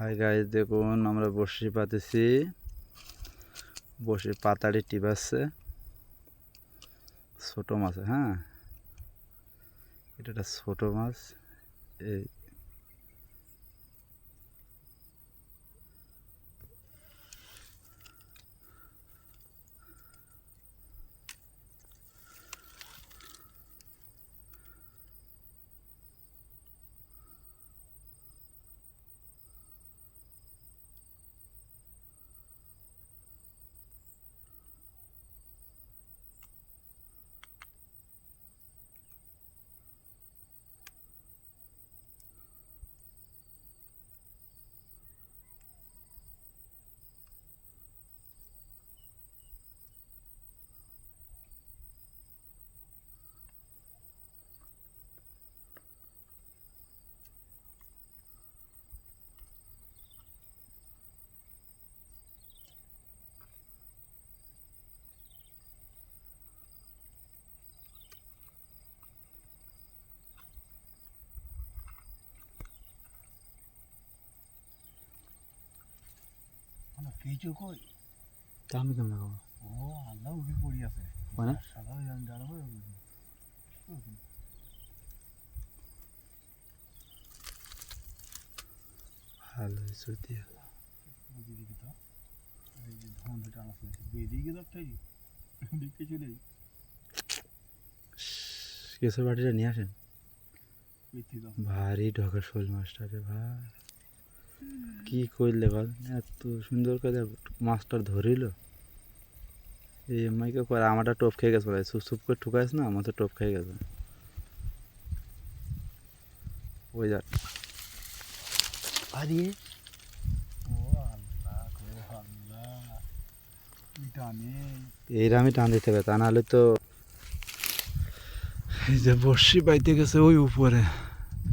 Hi guys দেখুন, আমরা বসি পাতেছি। বসে পাতাড়ি টিপাচ্ছে ছোটো মাছ হ্যাঁ? এটা ছোট মাছ। এই কিছু কই আমি কেমন লাগাবো ও আল্লাহ উঠে পড়ি আছে মানে সাদা জান জাল ভালো সত্যি তো এই যে ধন দুটা আছে বেদিকে তো দেখতে চলে কেশর বাটিটা নিয়ে আসেন। ভারী ঢকা শোল মাছটা রে ভাই কি করলে বল? এত সুন্দর করে মাছটা ধরিল। এই এমআইকে করে আমারটা টোপ খেয়ে গেছে বলে। সুপ সুপ করে ঠুকাইস না আমার তো টোপ খেয়ে গেছে। ওই যা আরে ও আল্লাহ ও আল্লাহ। টানে এইরা আমি টান দিতে হবে তা নাহলে তো এই যে বর্ষি বাইতে গেছে ওই উপরে।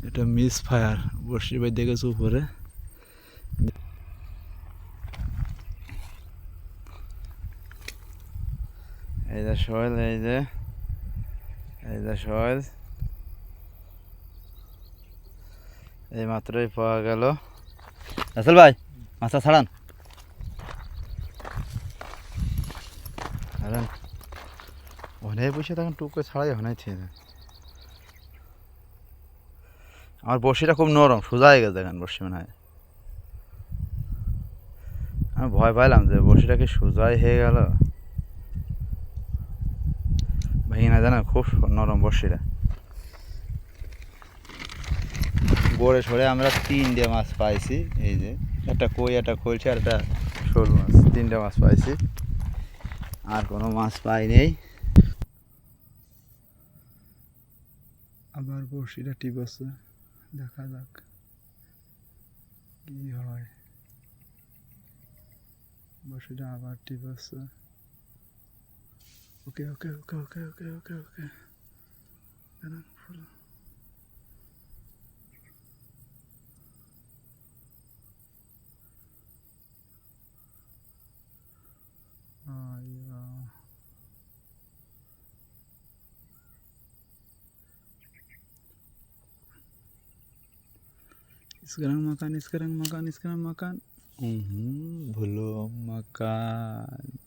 এটা মিস ফায়ার বর্ষি বাইতে গেছে উপরে। এই যে শৈল, এই যে এই যে শৈল। এই মাত্রই পাওয়া গেল। আসল ভাই, মাছটা ছাড়ান। ছাড়ান অনেক বসে তখন টুক ছাড়াই অনেক ছিল আমার বড়শিটা খুব নরম, সোজা হয়ে গেছে দেখেন বড়শি মনে হয়। আমি ভয় পাইলাম যে বড়শিটা কি সোজাই হয়ে গেল? ভেঙে না জানো, খুব নরম বড়শিটা গড়ে সরে আমরা তিনটে মাছ পাইছি, এই যে। একটা কই, একটা কইছে আর একটা শোল মাছ। তিনটে মাছ পাইছি। আর কোনো মাছ পাই নেই। আবার বড়শিটা টিপ আছে দেখা যাক কি হয়। বড়শিটা আবার টিপ আছে ওকে ওকে ওকে ওকে ওকে ওকে ওকে দাঁড়ান ফুল আইয়া Sekarang makan, sekarang makan, sekarang makan. Hmm, Belum makan.